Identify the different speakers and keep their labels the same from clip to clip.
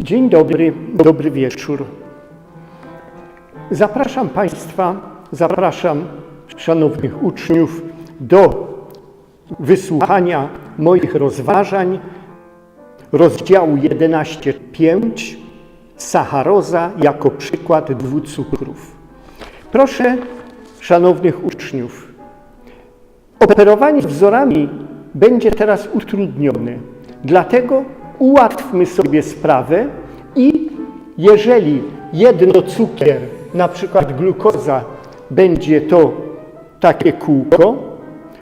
Speaker 1: Dzień dobry, dobry wieczór. Zapraszam Państwa, zapraszam szanownych uczniów do wysłuchania moich rozważań rozdziału 11.5 Sacharoza jako przykład dwucukrów. Proszę szanownych uczniów, operowanie wzorami będzie teraz utrudnione. Dlatego ułatwmy sobie sprawę i jeżeli jedno cukier, na przykład glukoza, będzie to takie kółko,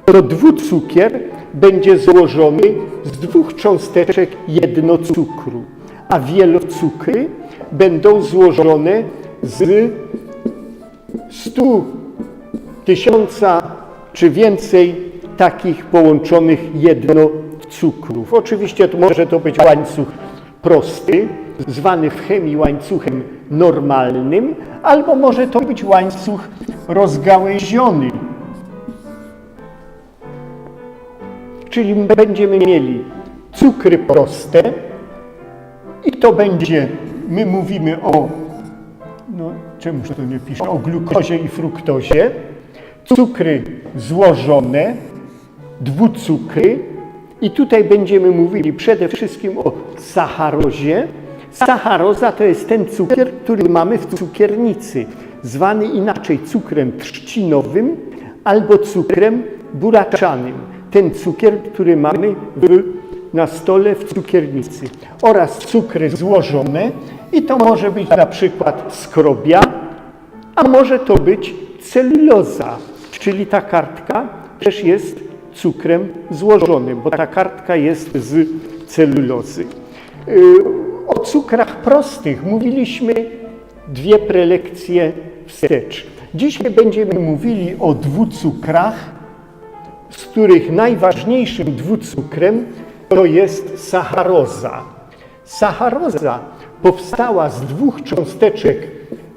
Speaker 1: to dwucukier będzie złożony z dwóch cząsteczek jednocukru, a wielocukry będą złożone z 100 tysiąca czy więcej takich połączonych jednocukrów. Oczywiście to może to być łańcuch prosty, zwany w chemii łańcuchem normalnym, albo może to być łańcuch rozgałęziony. Czyli będziemy mieli cukry proste i to będzie, my mówimy o, no czemuż to nie pisze, o glukozie i fruktozie, cukry złożone, dwucukry i tutaj będziemy mówili przede wszystkim o sacharozie. Sacharoza to jest ten cukier, który mamy w cukiernicy, zwany inaczej cukrem trzcinowym albo cukrem buraczanym. Ten cukier, który mamy w, na stole w cukiernicy. Oraz cukry złożone i to może być na przykład skrobia, a może to być celuloza, czyli ta kartka też jest cukrem złożonym, bo ta kartka jest z celulozy. Yy, o cukrach prostych mówiliśmy dwie prelekcje wstecz. Dzisiaj będziemy mówili o dwucukrach, z których najważniejszym dwucukrem to jest sacharoza. Sacharoza powstała z dwóch cząsteczek.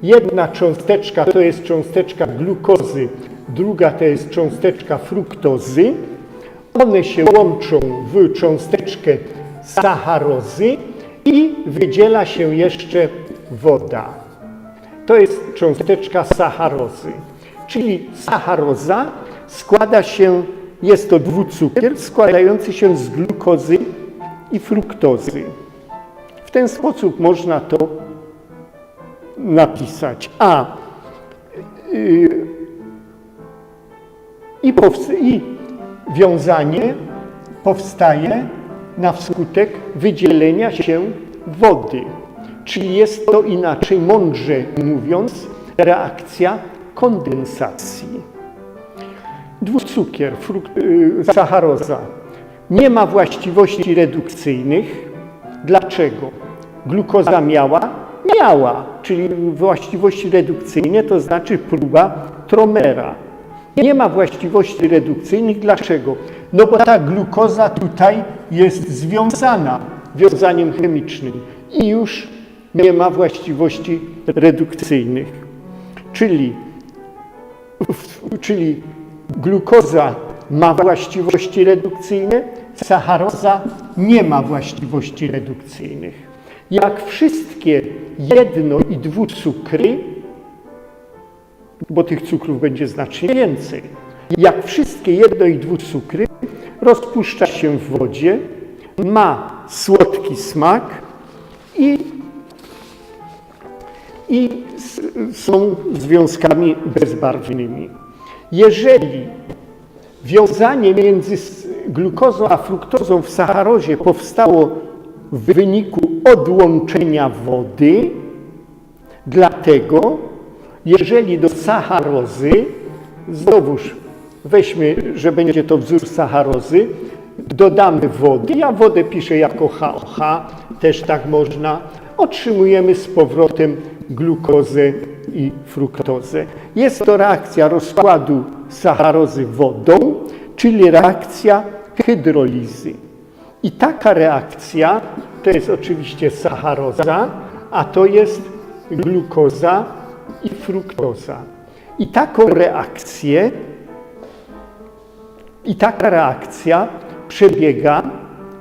Speaker 1: Jedna cząsteczka to jest cząsteczka glukozy, druga to jest cząsteczka fruktozy. One się łączą w cząsteczkę sacharozy i wydziela się jeszcze woda. To jest cząsteczka sacharozy. Czyli sacharoza składa się, jest to dwucukier składający się z glukozy i fruktozy. W ten sposób można to napisać. A yy, i, i wiązanie powstaje na wskutek wydzielenia się wody. Czyli jest to inaczej, mądrze mówiąc, reakcja kondensacji. Dwucukier, yy, sacharoza, nie ma właściwości redukcyjnych. Dlaczego? Glukoza miała? Miała, czyli właściwości redukcyjne, to znaczy próba Tromera. Nie ma właściwości redukcyjnych. Dlaczego? No bo ta glukoza tutaj jest związana wiązaniem chemicznym i już nie ma właściwości redukcyjnych. Czyli, czyli glukoza ma właściwości redukcyjne, sacharoza nie ma właściwości redukcyjnych. Jak wszystkie jedno i dwucukry, bo tych cukrów będzie znacznie więcej, jak wszystkie jedno i dwucukry, rozpuszcza się w wodzie, ma słodki smak i, i są związkami bezbarwnymi. Jeżeli wiązanie między glukozą a fruktozą w sacharozie powstało w wyniku odłączenia wody, dlatego jeżeli do sacharozy, znowuż weźmy, że będzie to wzór sacharozy, dodamy wody, ja wodę piszę jako HOH, też tak można, otrzymujemy z powrotem glukozę i fruktozę. Jest to reakcja rozkładu sacharozy wodą, czyli reakcja hydrolizy. I taka reakcja to jest oczywiście sacharoza, a to jest glukoza i fruktoza. I taką reakcję, i taka reakcja przebiega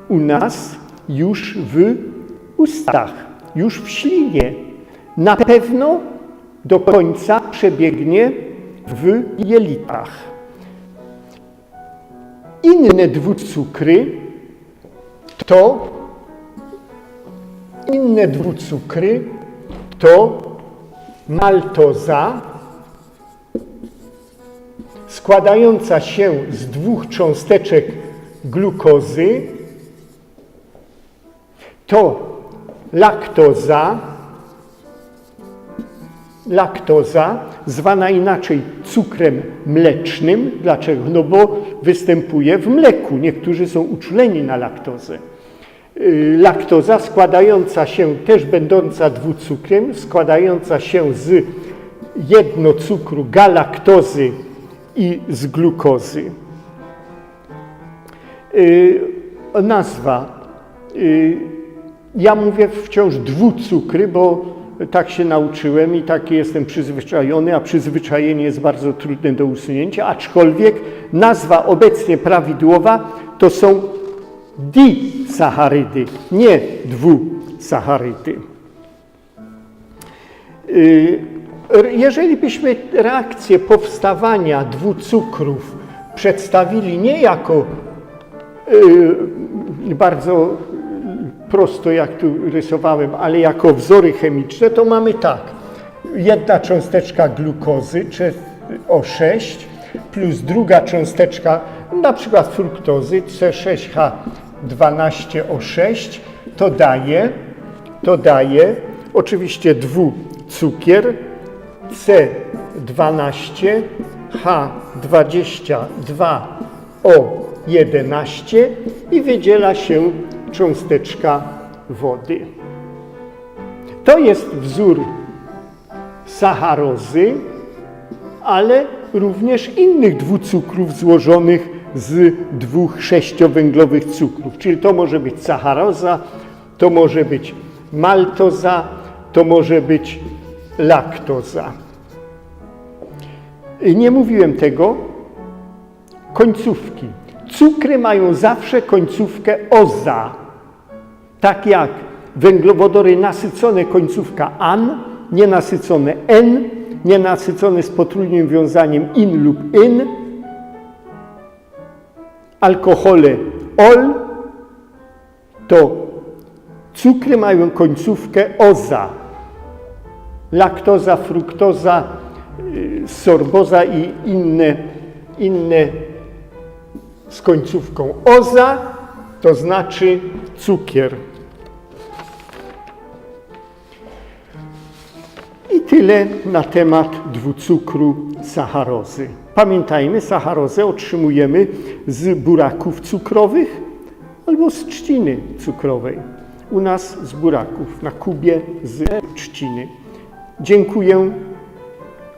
Speaker 1: u nas już w ustach, już w ślinie. Na pewno do końca przebiegnie w jelitach. Inne dwucukry to inne dwucukry to maltoza składająca się z dwóch cząsteczek glukozy, to laktoza, laktoza, zwana inaczej cukrem mlecznym. Dlaczego? No bo występuje w mleku. Niektórzy są uczuleni na laktozę. Y, Laktoza składająca się, też będąca dwucukrem, składająca się z jednocukru galaktozy i z glukozy. Y, Nazwa. y, Ja mówię wciąż dwucukry, bo tak się nauczyłem i taki jestem przyzwyczajony, a przyzwyczajenie jest bardzo trudne do usunięcia, aczkolwiek nazwa obecnie prawidłowa to są disacharydy, nie dwusacharydy. Y, Jeżeli byśmy reakcję powstawania dwucukrów przedstawili nie jako y, bardzo prosto, jak tu rysowałem, ale jako wzory chemiczne, to mamy tak. Jedna cząsteczka glukozy, czy O6, plus druga cząsteczka, na przykład fruktozy, C6H12O6, to daje, to daje oczywiście dwucukier, C12H22O11 i wydziela się cząsteczka wody. To jest wzór sacharozy, ale również innych dwucukrów złożonych z dwóch sześciowęglowych cukrów. Czyli to może być sacharoza, to może być maltoza, to może być laktoza. Nie mówiłem tego. Końcówki. Cukry mają zawsze końcówkę oza. Tak jak węglowodory nasycone końcówka an, nienasycone n, nienasycone z potrójnym wiązaniem in lub in, alkohole ol, to cukry mają końcówkę oza. Laktoza, fruktoza, y, sorboza i inne, inne z końcówką oza, to znaczy cukier. Tyle na temat dwucukru sacharozy. Pamiętajmy, sacharozę otrzymujemy z buraków cukrowych albo z trzciny cukrowej. U nas z buraków, na kubie z trzciny. Dziękuję.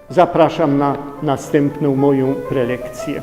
Speaker 1: Zapraszam na następną moją prelekcję.